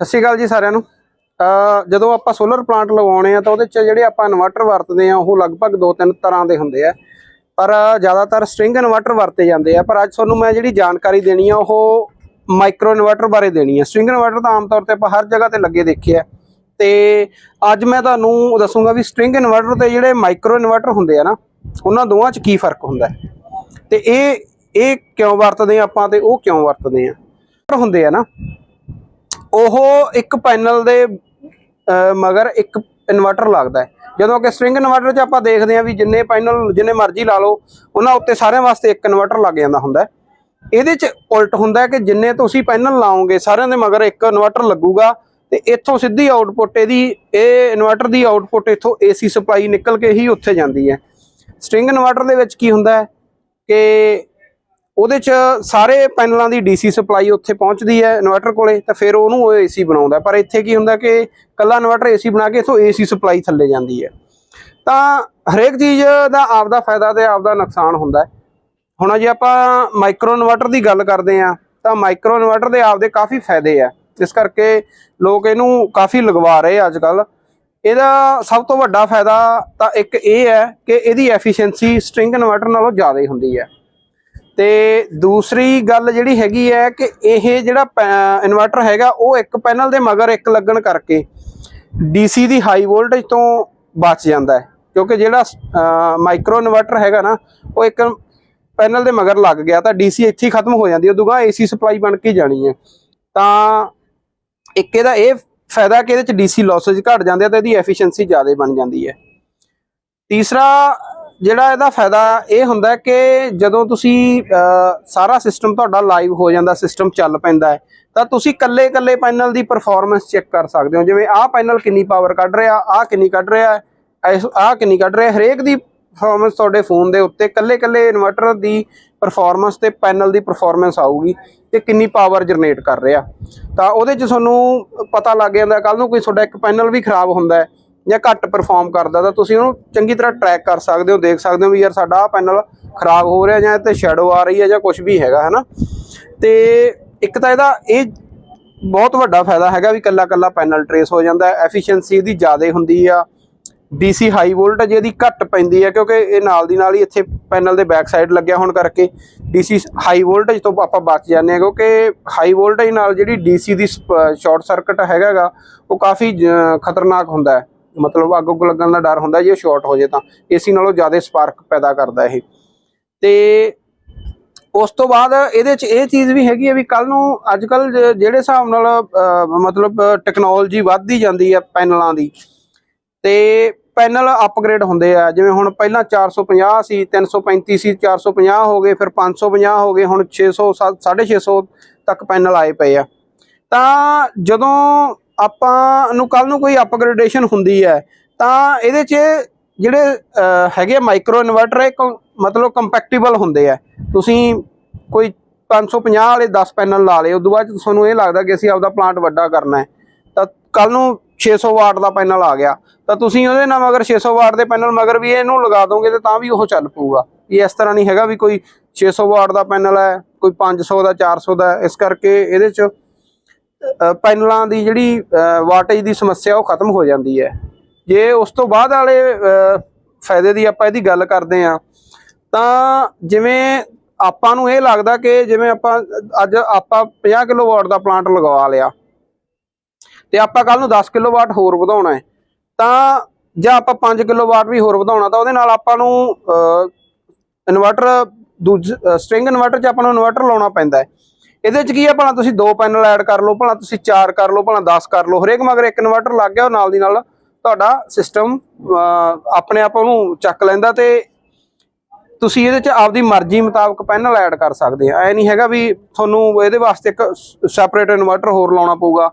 ਸਤਿ ਸ਼੍ਰੀ ਅਕਾਲ ਜੀ ਸਾਰਿਆਂ ਨੂੰ। ਜਦੋਂ ਆਪਾਂ ਸੋਲਰ ਪਲਾਂਟ ਲਗਾਉਣੇ ਆ ਤਾਂ ਉਹਦੇ ਚ ਜਿਹੜੇ ਆਪਾਂ ਇਨਵਰਟਰ ਵਰਤਦੇ ਆ, ਉਹ ਲਗਭਗ ਦੋ ਤਿੰਨ ਤਰ੍ਹਾਂ ਦੇ ਹੁੰਦੇ ਆ। ਪਰ ਜ਼ਿਆਦਾਤਰ ਸਟ੍ਰਿੰਗ ਇਨਵਰਟਰ ਵਰਤੇ ਜਾਂਦੇ ਆ। ਪਰ ਅੱਜ ਤੁਹਾਨੂੰ ਮੈਂ ਜਿਹੜੀ ਜਾਣਕਾਰੀ ਦੇਣੀ ਆ, ਉਹ ਮਾਈਕਰੋ ਇਨਵਰਟਰ ਬਾਰੇ ਦੇਣੀ ਆ। ਸਟ੍ਰਿੰਗ ਇਨਵਰਟਰ ਤਾਂ ਆਮ ਤੌਰ ਤੇ ਆਪਾਂ ਹਰ ਜਗ੍ਹਾ ਤੇ ਲੱਗੇ ਦੇਖੇ ਆ। ਤੇ ਅੱਜ ਮੈਂ ਤੁਹਾਨੂੰ ਦੱਸੂਗਾ ਵੀ ਸਟ੍ਰਿੰਗ ਇਨਵਰਟਰ ਤੇ ਜਿਹੜੇ ਮਾਈਕਰੋ ਇਨਵਰਟਰ ਹੁੰਦੇ ਆ ਨਾ, ਉਹਨਾਂ ਦੋਵਾਂ 'ਚ ਕੀ ਫ਼ਰਕ ਹੁੰਦਾ। ਹੈ ਤੇ ਇਹ ਇਹ ਕਿਉਂ ਵਰਤਦੇ ਆ ਆਪਾਂ ਤੇ ਉਹ ਕਿਉਂ ਵਰਤਦੇ ਆ? ਹੁੰਦੇ ਆ ਨਾ ਉਹ ਇੱਕ ਪੈਨਲ ਦੇ ਮਗਰ ਇੱਕ ਇਨਵਰਟਰ ਲੱਗਦਾ ਹੈ। ਜਦੋਂ ਕਿ ਸਟ੍ਰਿੰਗ ਇਨਵਰਟਰ 'ਚ ਆਪਾਂ ਦੇਖਦੇ ਹਾਂ ਵੀ ਜਿੰਨੇ ਪੈਨਲ, ਜਿੰਨੇ ਮਰਜ਼ੀ ਲਾ ਲਓ, ਉਹਨਾਂ ਉੱਤੇ ਸਾਰਿਆਂ ਵਾਸਤੇ ਇੱਕ ਇਨਵਰਟਰ ਲੱਗ ਜਾਂਦਾ ਹੁੰਦਾ ਇਹਦੇ 'ਚ ਉਲਟ ਹੁੰਦਾ ਹੈ ਕਿ ਜਿੰਨੇ ਤੁਸੀਂ ਪੈਨਲ ਲਾਓਗੇ, ਸਾਰਿਆਂ ਦੇ ਮਗਰ ਇੱਕ ਇਨਵਰਟਰ ਲੱਗੂਗਾ ਤੇ ਇੱਥੋਂ ਸਿੱਧੀ ਆਊਟਪੁੱਟ ਇਹਦੀ, ਇਹ ਇਨਵਰਟਰ ਦੀ ਆਊਟਪੁੱਟ ਇੱਥੋਂ ਏਸੀ ਸਪਲਾਈ ਨਿਕਲ ਕੇ ਹੀ ਉੱਥੇ ਜਾਂਦੀ ਹੈ। ਸਟ੍ਰਿੰਗ ਇਨਵਰਟਰ ਦੇ ਵਿੱਚ ਕੀ ਹੁੰਦਾ ਹੈ ਕਿ ਉਹਦੇ ਚ ਸਾਰੇ ਪੈਨਲਾਂ ਦੀ ਡੀਸੀ ਸਪਲਾਈ ਉੱਥੇ ਪਹੁੰਚਦੀ ਹੈ ਇਨਵਰਟਰ ਕੋਲੇ, ਤਾਂ ਫਿਰ ਉਹਨੂੰ ਉਹ ਏਸੀ ਬਣਾਉਂਦਾ ਪਰ ਇੱਥੇ ਕੀ ਹੁੰਦਾ ਕਿ ਕੱਲਾ ਇਨਵਰਟਰ ਏਸੀ ਬਣਾ ਕੇ ਇਥੋਂ ਏਸੀ ਸਪਲਾਈ ਥੱਲੇ ਜਾਂਦੀ ਹੈ। ਤਾਂ ਹਰੇਕ ਚੀਜ਼ ਦਾ ਆਪਦਾ ਫਾਇਦਾ ਤੇ ਆਪਦਾ ਨੁਕਸਾਨ ਹੁੰਦਾ ਹੈ। ਹੁਣ ਜੇ ਆਪਾਂ ਮਾਈਕਰੋ ਇਨਵਰਟਰ ਦੀ ਗੱਲ ਕਰਦੇ ਆ ਤਾਂ ਮਾਈਕਰੋ ਇਨਵਰਟਰ ਦੇ ਆਪਦੇ ਕਾਫੀ ਫਾਇਦੇ ਆ। ਇਸ ਕਰਕੇ ਲੋਕ ਇਹਨੂੰ ਕਾਫੀ ਲਗਵਾ ਰਹੇ ਅੱਜ ਕੱਲ ਇਹਦਾ ਸਭ ਤੋਂ ਵੱਡਾ ਫਾਇਦਾ ਤਾਂ ਇੱਕ ਇਹ ਹੈ ਕਿ ਇਹਦੀ ਐਫੀਸ਼ੀਐਂਸੀ ਸਟ੍ਰਿੰਗ ਇਨਵਰਟਰ ਨਾਲੋਂ ਜ਼ਿਆਦਾ ਹੁੰਦੀ ਹੈ। ਤੇ ਦੂਸਰੀ ਗੱਲ ਜਿਹੜੀ ਹੈਗੀ ਹੈ ਕਿ ਇਹ ਜਿਹੜਾ ਇਨਵਰਟਰ ਹੈਗਾ, ਉਹ ਇੱਕ ਪੈਨਲ ਦੇ ਮਗਰ ਇੱਕ ਲੱਗਣ ਕਰਕੇ DC ਦੀ ਹਾਈ ਵੋਲਟੇਜ ਤੋਂ ਬਚ ਜਾਂਦਾ ਹੈ। ਕਿਉਂਕਿ ਜਿਹੜਾ ਮਾਈਕਰੋ ਇਨਵਰਟਰ ਹੈਗਾ ਨਾ, ਉਹ ਇੱਕ ਪੈਨਲ ਦੇ ਮਗਰ ਲੱਗ ਗਿਆ, ਤਾਂ DC ਇੱਥੇ ਖਤਮ ਹੋ ਜਾਂਦੀ ਹੈ। ਉਦੋਂ ਬਾਅਦ AC ਸਪਲਾਈ ਬਣ ਕੇ ਜਾਣੀ ਹੈ। ਤਾਂ ਇੱਕ ਇਹਦਾ ਇਹ ਫਾਇਦਾ ਕਿ ਇਹਦੇ ਚ DC ਲਾਸੇਜ ਘਟ ਜਾਂਦੇ ਆ ਤਾਂ ਇਹਦੀ ਐਫੀਸ਼ੀਐਂਸੀ ਜ਼ਿਆਦਾ ਬਣ ਜਾਂਦੀ ਹੈ। ਤੀਸਰਾ ਜਿਹੜਾ ਇਹਦਾ ਫਾਇਦਾ ਇਹ ਹੁੰਦਾ ਕਿ ਜਦੋਂ ਤੁਸੀਂ ਸਾਰਾ ਸਿਸਟਮ ਤੁਹਾਡਾ ਲਾਈਵ ਹੋ ਜਾਂਦਾ ਸਿਸਟਮ ਚੱਲ ਪੈਂਦਾ ਹੈ, ਤਾਂ ਤੁਸੀਂ ਕੱਲੇ ਕੱਲੇ ਪੈਨਲ ਦੀ ਪਰਫਾਰਮੈਂਸ ਚੈੱਕ ਕਰ ਸਕਦੇ ਹੋ। ਜਿਵੇਂ ਆਹ ਪੈਨਲ ਕਿੰਨੀ ਪਾਵਰ ਕੱਢ ਰਿਹਾ, ਆਹ ਕਿੰਨੀ ਕੱਢ ਰਿਹਾ, ਇਸ- ਆਹ ਕਿੰਨੀ ਕੱਢ ਰਿਹਾ, ਹਰੇਕ ਦੀ ਪਰਫਾਰਮੈਂਸ ਤੁਹਾਡੇ ਫੋਨ ਦੇ ਉੱਤੇ ਕੱਲੇ ਕੱਲੇ ਇਨਵਰਟਰ ਦੀ ਪਰਫਾਰਮੈਂਸ ਤੇ ਪੈਨਲ ਦੀ ਪਰਫਾਰਮੈਂਸ ਆਊਗੀ ਕਿ ਕਿੰਨੀ ਪਾਵਰ ਜਨਰੇਟ ਕਰ ਰਿਹਾ। ਤਾਂ ਉਹਦੇ 'ਚ ਤੁਹਾਨੂੰ ਪਤਾ ਲੱਗ ਜਾਂਦਾ ਕੱਲ ਨੂੰ ਕੋਈ ਤੁਹਾਡਾ ਇੱਕ ਪੈਨਲ ਵੀ ਖਰਾਬ ਹੁੰਦਾ ਹੈ ਜਾਂ ਘੱਟ ਪਰਫਾਰਮ ਕਰਦਾ ਤਾਂ ਤੁਸੀਂ ਉਹਨੂੰ ਚੰਗੀ ਤਰ੍ਹਾਂ ਟਰੈਕ ਕਰ ਸਕਦੇ ਹੋ, ਦੇਖ ਸਕਦੇ ਹੋ ਵੀ ਯਾਰ ਸਾਡਾ ਆਹ ਪੈਨਲ ਖਰਾਬ ਹੋ ਰਿਹਾ ਜਾਂ ਇਹ ਤੇ ਸ਼ੈਡੋ ਆ ਰਹੀ ਹੈ ਜਾਂ ਕੁਝ ਵੀ ਹੈਗਾ, ਹੈਨਾ? ਤੇ ਇੱਕ ਤਾਂ ਇਹਦਾ ਇਹ ਬਹੁਤ ਵੱਡਾ ਫਾਇਦਾ ਹੈਗਾ ਵੀ ਕੱਲਾ ਕੱਲਾ ਪੈਨਲ ਟਰੇਸ ਹੋ ਜਾਂਦਾ ਹੈ ਐਫੀਸ਼ੀਐਂਸੀ ਇਹਦੀ ਜ਼ਿਆਦਾ ਹੁੰਦੀ ਆ। DC ਹਾਈ ਵੋਲਟੇਜ ਇਹਦੀ ਘੱਟ ਪੈਂਦੀ ਹੈ ਕਿਉਂਕਿ ਇਹ ਨਾਲ ਦੀ ਨਾਲ ਹੀ ਇੱਥੇ ਪੈਨਲ ਦੇ ਬੈਕ ਸਾਈਡ ਲੱਗਿਆ ਹੋਣ ਕਰਕੇ DC ਹਾਈ ਵੋਲਟੇਜ ਤੋਂ ਆਪਾਂ ਬਚ ਜਾਂਦੇ ਹਾਂ ਕਿਉਂਕਿ ਹਾਈ ਵੋਲਟੇਜ ਨਾਲ ਜਿਹੜੀ DC ਦੀ ਸ਼ਾਰਟ ਸਰਕਟ ਹੈਗਾਗਾ ਉਹ ਕਾਫੀ ਜ- ਖਤਰਨਾਕ ਹੁੰਦਾ ਹੈ। ਮਤਲਬ ਅੱਗ ਉੱਗ ਲੱਗਣ ਦਾ ਡਰ ਹੁੰਦਾ ਜੇ ਸ਼ਾਰਟ ਹੋ ਜੇ ਤਾਂ। ਏਸੀ ਨਾਲੋਂ ਜ਼ਿਆਦਾ ਸਪਾਰਕ ਪੈਦਾ ਕਰਦਾ ਇਹ। ਤੇ ਉਸ ਤੋਂ ਬਾਅਦ ਇਹਦੇ ਚ ਇਹ ਚੀਜ਼ ਵੀ ਹੈਗੀ ਹੈ ਵੀ ਕੱਲ ਨੂੰ ਅੱਜ ਕੱਲ ਜਿਹੜੇ ਹਿਸਾਬ ਨਾਲ ਮਤਲਬ ਟੈਕਨੋਲੋਜੀ ਵੱਧਦੀ ਜਾਂਦੀ ਹੈ ਪੈਨਲਾਂ ਦੀ, ਤੇ ਪੈਨਲ ਅਪਗ੍ਰੇਡ ਹੁੰਦੇ ਆ। ਜਿਵੇਂ ਹੁਣ ਪਹਿਲਾਂ 450 ਸੀ 335 ਸੀ 450 ਹੋ ਗਏ, ਫਿਰ 550 ਹੋ ਗਏ, ਹੁਣ 600 650 ਤੱਕ ਪੈਨਲ ਆਏ ਪਏ ਆ। ਤਾਂ ਜਦੋਂ ਆਪਾਂ ਨੂੰ ਕੱਲ ਨੂੰ ਕੋਈ ਅਪਗ੍ਰੇਡੇਸ਼ਨ ਹੁੰਦੀ ਹੈ, ਤਾਂ ਇਹਦੇ 'ਚ ਜਿਹੜੇ ਹੈਗੇ ਮਾਈਕਰੋ ਇਨਵਰਟਰ ਇਹ ਕੰ- ਮਤਲਬ ਕੰਪੈਕਟੀਬਲ ਹੁੰਦੇ ਆ। ਤੁਸੀਂ ਕੋਈ 550 ਵਾਲੇ 10 ਪੈਨਲ ਲਾ ਲਏ, ਉਦੋਂ ਬਾਅਦ 'ਚ ਤੁਹਾਨੂੰ ਇਹ ਲੱਗਦਾ ਕਿ ਅਸੀਂ ਆਪਦਾ ਪਲਾਂਟ ਵੱਡਾ ਕਰਨਾ ਹੈ। ਤਾਂ ਕੱਲ ਨੂੰ 600 ਵਾਟ ਦਾ ਪੈਨਲ ਆ ਗਿਆ। ਤਾਂ ਤੁਸੀਂ ਉਹਦੇ ਨਾਲ ਮਗਰ 600 ਵਾਟ ਦੇ ਪੈਨਲ ਮਗਰ ਵੀ ਇਹਨੂੰ ਲਗਾ ਦੋਗੇ ਤੇ ਤਾਂ ਵੀ ਉਹ ਚੱਲ ਪਊਗਾ। ਇਹ ਇਸ ਤਰ੍ਹਾਂ ਨਹੀਂ ਹੈਗਾ ਵੀ ਕੋਈ 600 ਵਾਟ ਦਾ ਪੈਨਲ ਹੈ, ਕੋਈ 500 ਦਾ 400 ਦਾ, ਇਸ ਕਰਕੇ ਇਹਦੇ 'ਚ ਪੈਨਲਾਂ ਦੀ ਜਿਹੜੀ ਵਾਟੇਜ ਦੀ ਸਮੱਸਿਆ ਉਹ ਖਤਮ ਹੋ ਜਾਂਦੀ ਹੈ। ਜੇ ਉਸ ਤੋਂ ਬਾਅਦ ਵਾਲੇ ਫਾਇਦੇ ਦੀ ਆਪਾਂ ਇਹਦੀ ਗੱਲ ਕਰਦੇ ਆ ਤਾਂ ਜਿਵੇਂ ਆਪਾਂ ਨੂੰ ਇਹ ਲੱਗਦਾ ਕਿ ਜਿਵੇਂ ਆਪਾਂ, ਅੱਜ ਆਪਾਂ 50 ਕਿਲੋਵਾਟ ਦਾ ਪਲਾਂਟ ਲਗਵਾ ਲਿਆ ਤੇ ਆਪਾਂ ਕੱਲ ਨੂੰ 10 ਕਿਲੋਵਾਟ ਹੋਰ ਵਧਾਉਣਾ ਹੈ, ਤਾਂ ਜਾਂ ਆਪਾਂ 5 ਕਿਲੋਵਾਟ ਵੀ ਹੋਰ ਵਧਾਉਣਾ, ਤਾਂ ਉਹਦੇ ਨਾਲ ਆਪਾਂ ਨੂੰ ਇਨਵਰਟਰ ਦੂਜ ਸਟ੍ਰਿੰਗ ਇਨਵਰਟਰ 'ਚ ਆਪਾਂ ਨੂੰ ਇਨਵਰਟਰ ਲਾਉਣਾ ਪੈਂਦਾ ਹੈ। ਇਹਦੇ 'ਚ ਕੀ ਹੈ ਭਲਾ ਤੁਸੀਂ ਦੋ ਪੈਨਲ ਐਡ ਕਰ ਲਓ, ਭਲਾ ਤੁਸੀਂ ਚਾਰ ਕਰ ਲਓ, ਭਲਾ 10 ਕਰ ਲਓ, ਹਰੇਕ ਮਗਰ ਇੱਕ ਇਨਵਰਟਰ ਲੱਗ ਗਿਆ, ਉਹ ਨਾਲ ਦੀ ਨਾਲ ਤੁਹਾਡਾ ਸਿਸਟਮ ਆਪਣੇ ਆਪ ਉਹਨੂੰ ਚੱਕ ਲੈਂਦਾ ਤੇ ਤੁਸੀਂ ਇਹਦੇ 'ਚ ਆਪਦੀ ਮਰਜ਼ੀ ਮੁਤਾਬਕ ਪੈਨਲ ਐਡ ਕਰ ਸਕਦੇ ਆ। ਐ ਨਹੀਂ ਹੈਗਾ ਵੀ ਤੁਹਾਨੂੰ ਇਹਦੇ ਵਾਸਤੇ ਇੱਕ ਸੈਪਰੇਟ ਇਨਵਰਟਰ ਹੋਰ ਲਾਉਣਾ ਪਊਗਾ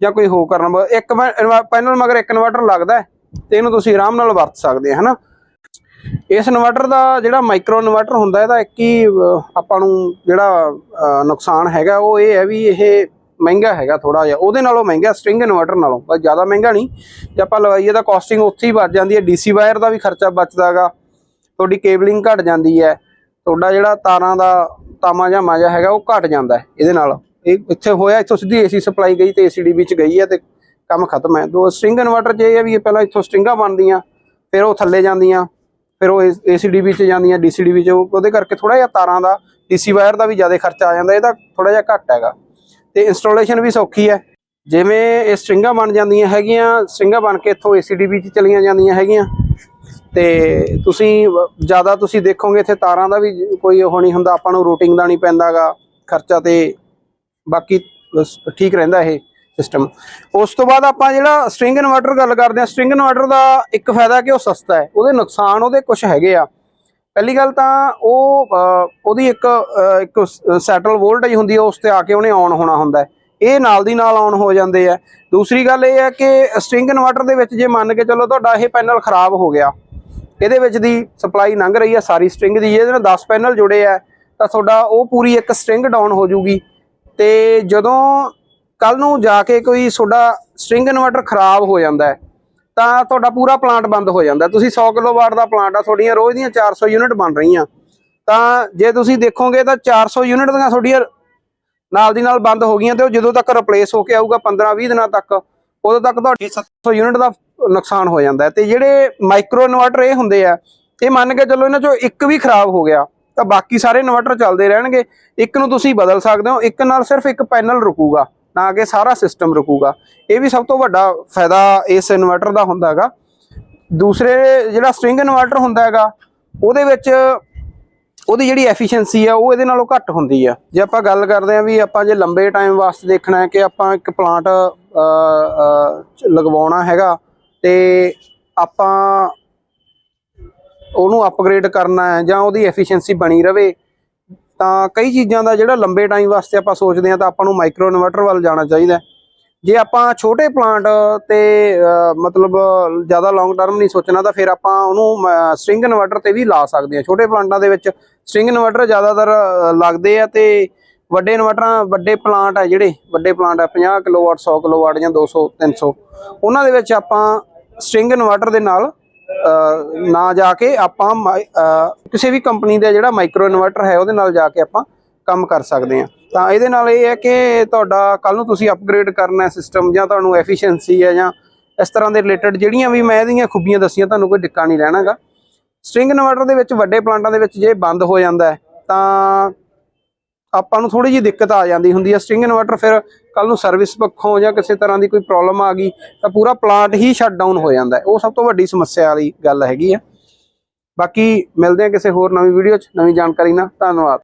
ਜਾਂ ਕੋਈ ਹੋਰ ਕਰਨਾ ਪਊਗਾ। ਇੱਕ ਪੈਨਲ ਮਗਰ ਇੱਕ ਇਨਵਰਟਰ ਲੱਗਦਾ ਤੇ ਇਹਨੂੰ ਤੁਸੀਂ ਆਰਾਮ ਨਾਲ ਵਰਤ ਸਕਦੇ ਆ, ਹਨਾ? ਇਸ ਇਨਵਰਟਰ ਦਾ ਜਿਹੜਾ ਮਾਈਕਰੋ ਇਨਵਰਟਰ ਹੁੰਦਾ, ਇਹਦਾ ਇੱਕ ਹੀ ਆਪਾਂ ਨੂੰ ਜਿਹੜਾ ਨੁਕਸਾਨ ਹੈਗਾ, ਉਹ ਇਹ ਹੈ ਵੀ ਇਹ ਮਹਿੰਗਾ ਹੈਗਾ ਥੋੜਾ ਜਿਹਾ। ਉਹਦੇ ਨਾਲੋਂ ਮਹਿੰਗਾ ਸਟ੍ਰਿੰਗ ਇਨਵਰਟਰ ਨਾਲੋਂ ਪਰ ਜ਼ਿਆਦਾ ਮਹਿੰਗਾ ਨਹੀਂ। ਜੇ ਆਪਾਂ ਲਵਾਈਏ ਤਾਂ ਕਾਸਟਿੰਗ ਉੱਥੇ ਹੀ ਵੱਜ ਜਾਂਦੀ ਹੈ। ਡੀਸੀ ਵਾਇਰ ਦਾ ਵੀ ਖਰਚਾ ਬਚਦਾ ਹੈਗਾ। ਤੁਹਾਡੀ ਕੇਬਲਿੰਗ ਘਟ ਜਾਂਦੀ ਹੈ। ਤੁਹਾਡਾ ਜਿਹੜਾ ਤਾਰਾਂ ਦਾ ਤਾਮਾ ਜਾਂ ਮਾਜਾ ਹੈਗਾ, ਉਹ ਘਟ ਜਾਂਦਾ ਇਹਦੇ ਨਾਲ। ਇਹ ਇੱਥੇ ਹੋਇਆ, ਇੱਥੋਂ ਸਿੱਧੀ ਏਸੀ ਸਪਲਾਈ ਗਈ ਤੇ ਏਸੀਡੀਬੀ ਵਿੱਚ ਗਈ ਹੈ ਤੇ ਕੰਮ ਖਤਮ ਹੈ। ਦੋ ਸਟ੍ਰਿੰਗ ਇਨਵਰਟਰ 'ਚ ਇਹ ਹੈ ਵੀ ਪਹਿਲਾਂ ਇੱਥੋਂ ਸਟ੍ਰਿੰਗਾਂ ਬਣਦੀਆਂ, ਫਿਰ ਉਹ ਥੱਲੇ ਜਾਂਦੀਆਂ। ਫਿਰ ਉਹ ਏਸੀਡੀਬੀ ਚ ਜਾਂਦੀਆਂ ਡੀਸੀਡੀਬੀ ਚ ਉਹਦੇ ਕਰਕੇ ਥੋੜਾ ਜਿਹਾ ਤਾਰਾਂ ਦਾ ਡੀਸੀ ਵਾਇਰ ਦਾ ਵੀ ਜ਼ਿਆਦਾ ਖਰਚਾ ਆ ਜਾਂਦਾ, ਇਹਦਾ ਥੋੜਾ ਜਿਹਾ ਘੱਟ ਹੈਗਾ। ਤੇ ਇੰਸਟਾਲੇਸ਼ਨ ਵੀ ਸੌਖੀ ਹੈ। ਜਿਵੇਂ ਇਹ ਸਟ੍ਰਿੰਗਾਂ ਬਣ ਜਾਂਦੀਆਂ ਹੈਗੀਆਂ, ਸਟ੍ਰਿੰਗਾਂ ਬਣ ਕੇ ਇੱਥੋਂ ਏਸੀਡੀਬੀ ਚ ਚਲੀਆਂ ਜਾਂਦੀਆਂ ਹੈਗੀਆਂ। ਤੇ ਤੁਸੀਂ ਜ਼ਿਆਦਾ ਤੁਸੀਂ ਦੇਖੋਗੇ ਇੱਥੇ ਤਾਰਾਂ ਦਾ ਵੀ ਕੋਈ ਉਹ ਨਹੀਂ ਹੁੰਦਾ, ਆਪਾਂ ਨੂੰ ਰੂਟਿੰਗ ਦਾ ਨਹੀਂ ਪੈਂਦਾਗਾ, ਖਰਚਾ ਤੇ ਬਾਕੀ ਠੀਕ ਰਹਿੰਦਾ ਇਹ। ਸਿਸਟਮ ਉਸ ਤੋਂ ਬਾਅਦ ਆਪਾਂ ਜਿਹੜਾ ਸਟ੍ਰਿੰਗ ਇਨਵਰਟਰ ਗੱਲ ਕਰਦੇ ਹਾਂ ਸਟ੍ਰਿੰਗ ਇਨਵਰਟਰ ਦਾ ਇੱਕ ਫਾਇਦਾ ਕਿ ਉਹ ਸਸਤਾ ਹੈ, ਉਹਦੇ ਨੁਕਸਾਨ ਉਹਦੇ ਕੁਝ ਹੈਗੇ ਆ। ਪਹਿਲੀ ਗੱਲ ਤਾਂ ਉਹ ਉਹਦੀ ਇੱਕ ਇੱਕ ਸੈਟਲ ਵੋਲਟੇਜ ਹੁੰਦੀ ਹੈ ਉਸ ਤੇ ਆ ਕੇ ਉਹਨੇ ਆਨ ਹੋਣਾ ਹੁੰਦਾ ਹੈ। ਇਹ ਨਾਲ ਦੀ ਨਾਲ ਆਨ ਹੋ ਜਾਂਦੇ ਆ। ਦੂਸਰੀ ਗੱਲ ਇਹ ਹੈ ਕਿ ਸਟ੍ਰਿੰਗ ਇਨਵਰਟਰ ਦੇ ਵਿੱਚ ਜੇ ਮੰਨ ਕੇ ਚੱਲੋ ਤੁਹਾਡਾ ਇਹ ਪੈਨਲ ਖਰਾਬ ਹੋ ਗਿਆ, ਇਹਦੇ ਵਿੱਚ ਦੀ ਸਪਲਾਈ ਲੰਘ ਰਹੀ ਹੈ ਸਾਰੀ ਸਟ੍ਰਿੰਗ ਦੀ ਇਹਦੇ ਨਾਲ 10 ਪੈਨਲ ਜੁੜੇ ਆ, ਤਾਂ ਤੁਹਾਡਾ ਉਹ ਪੂਰੀ ਇੱਕ ਸਟ੍ਰਿੰਗ ਡਾਊਨ ਹੋ ਜੂਗੀ। ਤੇ ਜਦੋਂ ਕੱਲ ਨੂੰ ਜਾ ਕੇ ਕੋਈ ਤੁਹਾਡਾ ਸਟ੍ਰਿੰਗ ਇਨਵਰਟਰ ਖਰਾਬ ਹੋ ਜਾਂਦਾ ਹੈ, ਤਾਂ ਤੁਹਾਡਾ ਪੂਰਾ ਪਲਾਂਟ ਬੰਦ ਹੋ ਜਾਂਦਾ ਜਦੋਂ 100 ਕਿਲੋਵਾਟ ਦਾ ਪਲਾਂਟ ਆ, ਤੁਹਾਡੀਆਂ ਰੋਜ਼ ਦੀਆਂ 400 ਯੂਨਿਟ ਬਣ ਰਹੀਆਂ। ਤਾਂ ਜੇ ਤੁਸੀਂ ਦੇਖੋਗੇ ਤਾਂ 400 ਯੂਨਿਟ ਦੀਆਂ ਤੁਹਾਡੀਆਂ ਨਾਲ ਦੀ ਨਾਲ ਬੰਦ ਹੋ ਗਈਆਂ ਤੇ ਉਹ ਜਦੋਂ ਤੱਕ ਰਿਪਲੇਸ ਹੋ ਕੇ ਆਊਗਾ 15-20 ਦਿਨਾਂ ਤੱਕ, ਉਦੋਂ ਤੱਕ ਤੁਹਾਡੀ 700 ਯੂਨਿਟ ਦਾ ਨੁਕਸਾਨ ਹੋ ਜਾਂਦਾ ਹੈ। ਤੇ ਜਿਹੜੇ ਮਾਈਕਰੋ ਇਨਵਰਟਰ ਇਹ ਹੁੰਦੇ ਆ, ਇਹ ਮੰਨ ਕੇ ਚੱਲੋ ਇਹਨਾਂ ਚੋਂ ਇੱਕ ਵੀ ਖਰਾਬ ਹੋ ਗਿਆ, ਤਾਂ ਬਾਕੀ ਸਾਰੇ ਇਨਵਰਟਰ ਚੱਲਦੇ ਰਹਿਣਗੇ। ਇੱਕ ਨੂੰ ਤੁਸੀਂ ਬਦਲ ਸਕਦੇ ਹੋ, ਇੱਕ ਨਾਲ ਸਿਰਫ ਇੱਕ ਪੈਨਲ ਰੁਕੂਗਾ। ਨਾ ਕਿ ਸਾਰਾ ਸਿਸਟਮ ਰੁਕੂਗਾ। ਇਹ ਵੀ ਸਭ ਤੋਂ ਵੱਡਾ ਫਾਇਦਾ ਇਸ ਇਨਵਰਟਰ ਦਾ ਹੁੰਦਾ ਹੈਗਾ। ਦੂਸਰੇ ਜਿਹੜਾ ਸਟ੍ਰਿੰਗ ਇਨਵਰਟਰ ਹੁੰਦਾ ਹੈਗਾ, ਉਹਦੇ ਵਿੱਚ ਉਹਦੀ ਜਿਹੜੀ ਐਫੀਸ਼ੀਐਂਸੀ ਆ, ਉਹ ਇਹਦੇ ਨਾਲੋਂ ਘੱਟ ਹੁੰਦੀ ਆ। ਜੇ ਆਪਾਂ ਗੱਲ ਕਰਦੇ ਆ ਵੀ ਆਪਾਂ ਜੇ ਲੰਬੇ ਟਾਈਮ ਵਾਸਤੇ ਦੇਖਣਾ ਹੈ ਕਿ ਆਪਾਂ ਇੱਕ ਪਲਾਂਟ ਲਗਵਾਉਣਾ ਹੈਗਾ ਤੇ ਆਪਾਂ ਉਹਨੂੰ ਅਪਗ੍ਰੇਡ ਕਰਨਾ ਹੈ ਜਾਂ ਉਹਦੀ ਐਫੀਸ਼ੀਐਂਸੀ ਬਣੀ ਰਵੇ ਤਾਂ ਕਈ ਚੀਜ਼ਾਂ ਦਾ ਜਿਹੜਾ ਲੰਬੇ ਟਾਈਮ ਵਾਸਤੇ ਆਪਾਂ ਸੋਚਦੇ ਆ ਤਾਂ ਆਪਾਂ ਨੂੰ ਮਾਈਕਰੋ ਇਨਵਰਟਰ ਵੱਲ ਜਾਣਾ ਚਾਹੀਦਾ ਜੇ ਆਪਾਂ ਛੋਟੇ ਪਲਾਂਟ ਤੇ ਮਤਲਬ ਜ਼ਿਆਦਾ ਲੌਂਗ ਟਰਮ ਨਹੀਂ ਸੋਚਣਾ ਤਾਂ ਫਿਰ ਆਪਾਂ ਉਹਨੂੰ ਸਟ੍ਰਿੰਗ ਇਨਵਰਟਰ ਤੇ ਵੀ ਲਾ ਸਕਦੇ ਹਾਂ। ਛੋਟੇ ਪਲਾਂਟਾਂ ਦੇ ਵਿੱਚ ਸਟ੍ਰਿੰਗ ਇਨਵਰਟਰ ਜ਼ਿਆਦਾਤਰ ਲੱਗਦੇ ਆ ਤੇ ਵੱਡੇ ਇਨਵਰਟਰਾਂ ਵੱਡੇ ਪਲਾਂਟ ਆ ਜਿਹੜੇ, ਵੱਡੇ ਪਲਾਂਟ ਆ 50 ਕਿਲੋਵਾਟ 100 ਕਿਲੋਵਾਟ ਜਾਂ 200 300 ਉਹਨਾਂ ਦੇ ਵਿੱਚ ਆਪਾਂ ਸਟ੍ਰਿੰਗ ਇਨਵਰਟਰ ਦੇ ਨਾਲ ਨਾ ਜਾ ਕੇ ਆਪਾਂ ਮਾਈ- ਕਿਸੇ ਵੀ ਕੰਪਨੀ ਦਾ ਜਿਹੜਾ ਮਾਈਕਰੋ ਇਨਵਰਟਰ ਹੈ ਉਹਦੇ ਨਾਲ ਜਾ ਕੇ ਆਪਾਂ ਕੰਮ ਕਰ ਸਕਦੇ ਹਾਂ। ਤਾਂ ਇਹਦੇ ਨਾਲ ਇਹ ਹੈ ਕਿ ਤੁਹਾਡਾ ਕੱਲ ਨੂੰ ਤੁਸੀਂ ਅਪਗ੍ਰੇਡ ਕਰਨਾ ਸਿਸਟਮ ਜਾਂ ਤੁਹਾਨੂੰ ਐਫੀਸ਼ੀਐਂਸੀ ਹੈ ਜਾਂ ਇਸ ਤਰ੍ਹਾਂ ਦੇ ਰਿਲੇਟਡ ਜਿਹੜੀਆਂ ਵੀ ਮੈਂ ਇਹਦੀਆਂ ਖੂਬੀਆਂ ਦੱਸੀਆਂ, ਤੁਹਾਨੂੰ ਕੋਈ ਡਿੱਕਾ ਨਹੀਂ ਰਹਿਣਾਗਾ। ਸਟ੍ਰਿੰਗ ਇਨਵਰਟਰ ਦੇ ਵਿੱਚ ਵੱਡੇ ਪਲਾਂਟਾਂ ਦੇ ਵਿੱਚ ਜੇ ਬੰਦ ਹੋ ਜਾਂਦਾ ਤਾਂ ਆਪਾਂ ਨੂੰ ਥੋੜੀ ਜਿਹੀ ਦਿੱਕਤ ਆ ਜਾਂਦੀ ਹੁੰਦੀ ਹੈ। ਸਟ੍ਰਿੰਗ ਇਨਵਰਟਰ ਫਿਰ ਕੱਲ ਨੂੰ ਸਰਵਿਸ ਪੱਖੋਂ ਜਾਂ ਕਿਸੇ ਤਰ੍ਹਾਂ ਦੀ ਕੋਈ ਪ੍ਰੋਬਲਮ ਆ ਗਈ ਤਾਂ ਪੂਰਾ ਪਲਾਂਟ ਹੀ ਸ਼ਟ ਡਾਊਨ ਹੋ ਜਾਂਦਾ ਉਹ ਸਭ ਤੋਂ ਵੱਡੀ ਸਮੱਸਿਆ ਵਾਲੀ ਗੱਲ ਹੈਗੀ ਆ। ਬਾਕੀ ਮਿਲਦੇ ਹਾਂ ਕਿਸੇ ਹੋਰ ਨਵੀਂ ਵੀਡੀਓ 'ਚ। ਨਵੀਂ ਜਾਣਕਾਰੀ ਨਾਲ ਧੰਨਵਾਦ।